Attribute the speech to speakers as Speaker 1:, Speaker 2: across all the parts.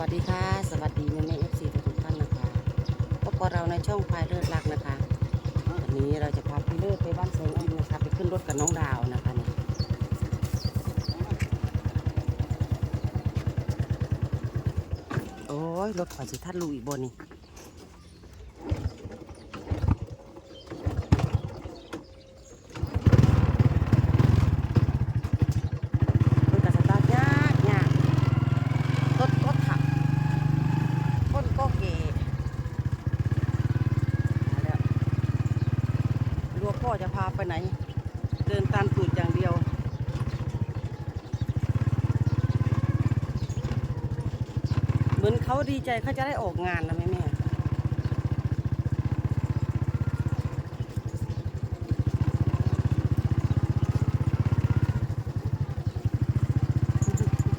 Speaker 1: วัสดีค่ะ สวัสดีแม่แม่เอฟซีทุกท่านนะคะพบกับเราในช่องพายเลิศรักนะคะวันนี้เราจะพาพี่เลิศไปบ้านแสงอินนะคะ ไปขึ้นรถกับน้องดาวนะคะเนี่ยโอ้ยรถขอสิทัดลูอีกบนนี่รถกระสตาร์ทยากยากรถก็ถักคนก็เกะมาแล้วรัว พ่อจะพาไปไหน เดินตามตูดอย่างเดียว เหมือนเขาดีใจเขาจะได้ออกงานนะแม่แม่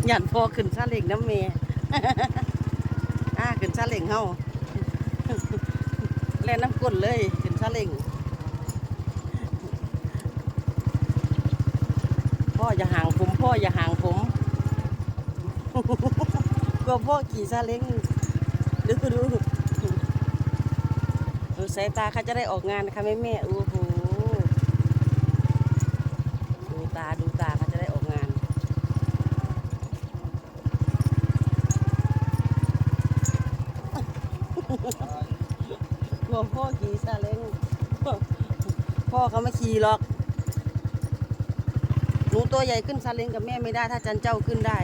Speaker 1: หยันพอขึ้นซาเล็งน้ำเมอ่าขึ้นซาเล็งเฮาแล่นน้ำก้นเลยขึ้นซาเล็ง พ่ออย่าห่างผม พ่ออย่าห่างผมกลัวพ่อขี่ซาเล้งดูดูดูสายตาเขาจะได้ออกงานนะคะแม่แม่โอ้โหดูตาดูตาเขาจะได้ออกงาน กลัวพ่อขี่ซาเล้งพ่อเขาไม่ขี่หรอก หนูตัวใหญ่ขึ้นซาเล้งกับแม่ไม่ได้ถ้าจันเจ้าขึ้นได้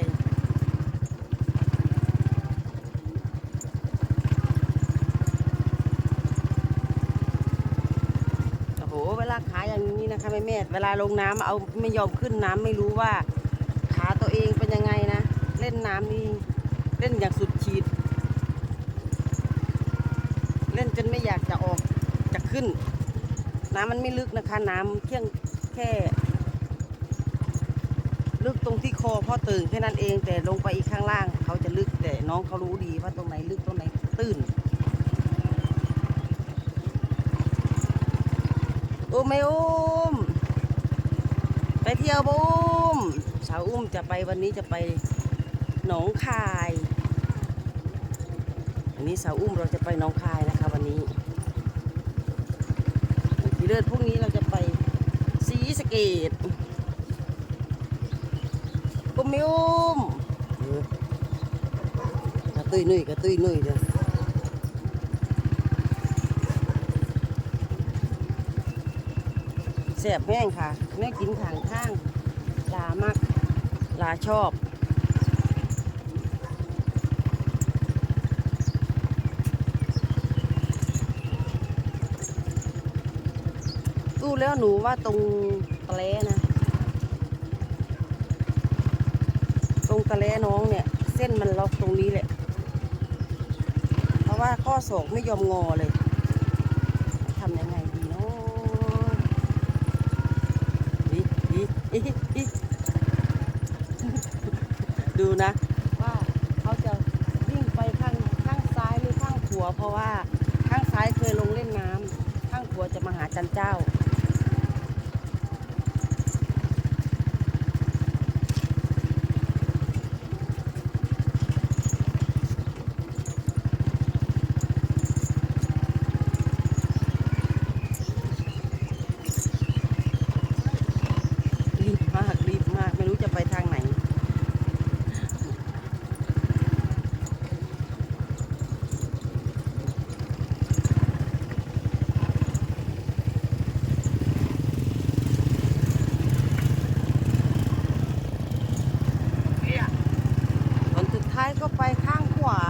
Speaker 1: โอ้โห เวลาขาอย่างนี้นะคะแม่แม่เวลาลงน้ำเอาไม่ยอมขึ้นน้ำไม่รู้ว่า ขาตัวเองเป็นยังไงนะ เล่นน้ำนี่เล่นอย่างสุดขีด เล่นจนไม่อยากจะออกจะขึ้น น้ำมันไม่ลึกนะคะ น้ำเพียงแค่ ลึกตรงที่คอพ่อตื่นแค่นั้นเอง แต่ลงไปอีกข้างล่าง เขาจะลึกแต่น้องเขารู้ดีว่าตรงไหนลึกตรงไหนตื้นอุ้มไม่อุ้มไปเที่ยวบุ้มสาวอุ้มจะไปวันนี้จะไปหนองคายวันนี้สาวอุ้มเราจะไปหนองคายนะคะวันนี้พี่เลิศพรุ่งนี้เราจะไปศรีสเกดอุ้ม ไม่อุ้มกระตุยหนุ่ยกระตุยหนุ่ยเด้อแสบแห้งค่ะ แม่กินขางข้างลามากลาชอบตู้แล้วหนูว่าตรงตะเลนะ รงตะเลน้องเนี่ย เส้นมันล็อกตรงนี้แหละ เพราะว่าข้อศอกไม่ยอมงอเลยทำยังไงดีเนาะอีอีอีอีดูนะ ว่าเขาจะวิ่งไปข้างข้างซ้ายหรือข้างขวาเพราะว่าข้างซ้ายเคยลงเล่นน้ำข้างขวาจะมาหาจันเจ้า รีบมากรีบมากไม่รู้จะไปทางไหน ผลสุดท้ายก็ไปข้างขวา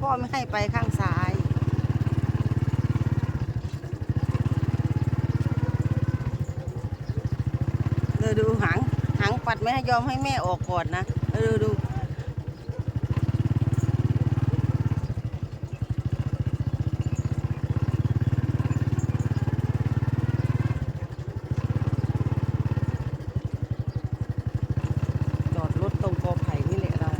Speaker 1: พ่อ ไม่ให้ไปข้างซ้ายเดี๋ยวดูหางหางปัดไม่ให้ยอมให้แม่ออกก่อนนะเออดูดูจอดรถตรงกอไผ่นี่แหละเรา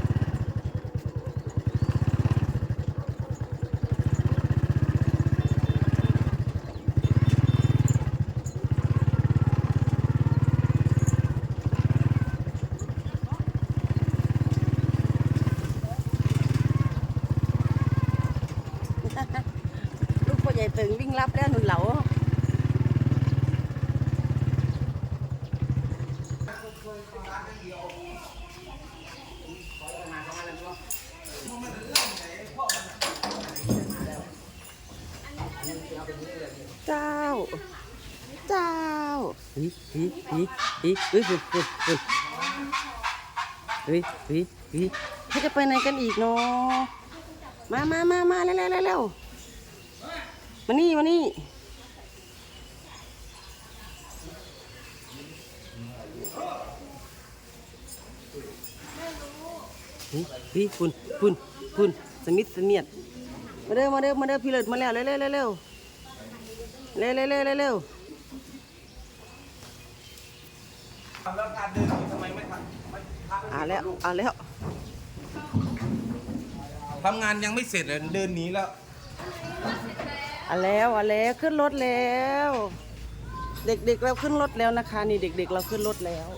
Speaker 1: ตึ งรับแล้วหนุนเหลาเจ้า เจ้าฮิฮิฮิฮิเฮ้ยฝุ่นฝุ่นฝุ่นเฮ้ยฮ้ยเฮ้ยเขาจะไปไหนกันอีกเนาะมามามามาเร็วเร็วเร็ว มานี่มานี่เฮ้ยเฮ้ยฝุ่นฝุ่นฝุ่นสมิธสมียดมาเด้อมาเด้อมาเด้อพี่เลิศมาแล้วเร็วเร็วเร็วเร็วเร็วเร็วเร็วเร็วเร็ว
Speaker 2: ทำแล้วการเดินหนีทำไมไม่ทำไม่พัก
Speaker 1: อ่าแล้วอ่าแล้ว
Speaker 2: ทำงานยังไม่เสร็จเลยเดินหนีแล้ว
Speaker 1: อ่าแล้วอ่าแล้วขึ้นรถแล้ว เด็กๆเราขึ้นรถแล้วนะคะ นี่เด็ก ๆ เราขึ้นรถแล้ว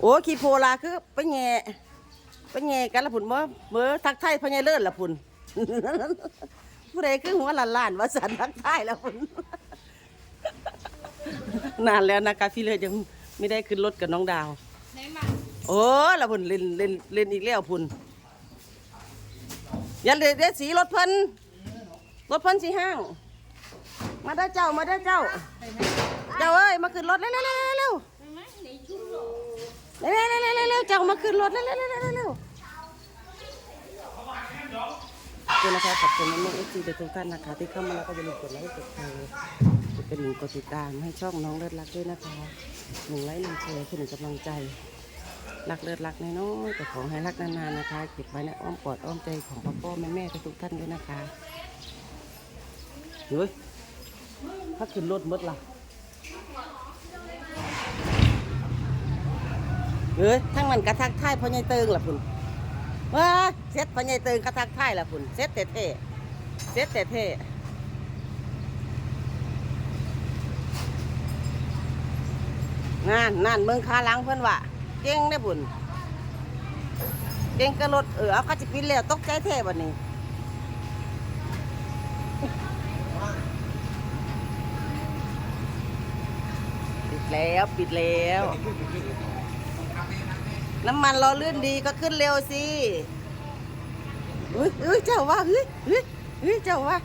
Speaker 1: โอ้ขี่โพลาคือไปแง่ไปแง่กันละพุ่นว่าเมื่อทักไทยพญายเลิศละพุ่นผู้ใดคือหัวล้านว่าสันทักไทยละพุ่นนานแล้วนะคะพี่เลยยัง ไม่ได้ขึ้นรถกับน้องดาวโอ้ละพุ่นเล่นเล่นเล่นอีกแล้วพุ่นอย่าเล่นเด็ดสีรถเพิ่นรถเพิ่นสีห้าง มาได้อเจ้ามาได้อเจ้า เจ้าเอ้ยมาขึ้นรถเร็วเร็วเร็วเร็วเร็วเร็วเร็วเร็วเร็วเร็วเจ้ามาขึ้นรถเร็วเร็วเร็วเร็วเร็วขอบคุณนะคะขอบคุณน้องเอฟซีทุกท่านนะคะ ที่เข้ามาแล้วก็อย่าลืมกดไลค์กดแชร์ กระดิ่งกดติดตามให้ช่องน้องเลิศรักด้วยนะคะหนึ่งไลค์หนึ่งแชร์คือหนึ่งกำลังใจ รักเลิศรักน้อยๆแต่ขอให้รักนานๆนะคะเก็บไว้ในอ้อมกอดอ้อมใจของพ่อพ่อแม่แม่ทุกท่านด้วยนะคะเฮ้ยถ้าขึ้นรถมดล่ะเฮ้ยทั้งมันกระทักทายพ่อใหญ่เติงล่ะพุ่นว้าเซ็ตพ่อใหญ่เติงกระทักทายล่ะพุ่นเซ็ตเท่ๆเซ็ตเท่ นั่นนั่นเมืองคาลังเพิ่อนว่าเก่งได้อพุ่นเก่งกระรถเออเอาเขาจะปิดแล้วตกใจแท้บัดนี้ปิดแล้วปิดแล้ว น้ำมันรอลื่นดีก็ขึ้นเร็วสิเฮ้ยเฮ้ยเจ้าว่าเฮ้ยเฮ้ยเฮ้ยเจ้าว่า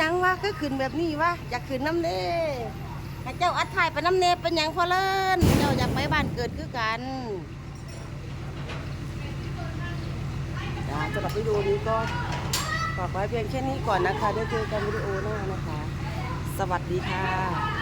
Speaker 1: ยังว่าก็ขึ้นแบบนี้ว่าอยากขึ้นน้ำเน่ ให้เจ้าอัดถ่ายไปน้ำเนเป็นยังพอเลินเจ้าอยากไปบ้านเกิดคือกันจ้าสำหรับวิดีโอนี้ก็ฝากไว้เพียงแค่นี้ก่อนนะคะเดี๋ยวเจอกันวิดีโอหน้านะคะ สวัสดีค่ะ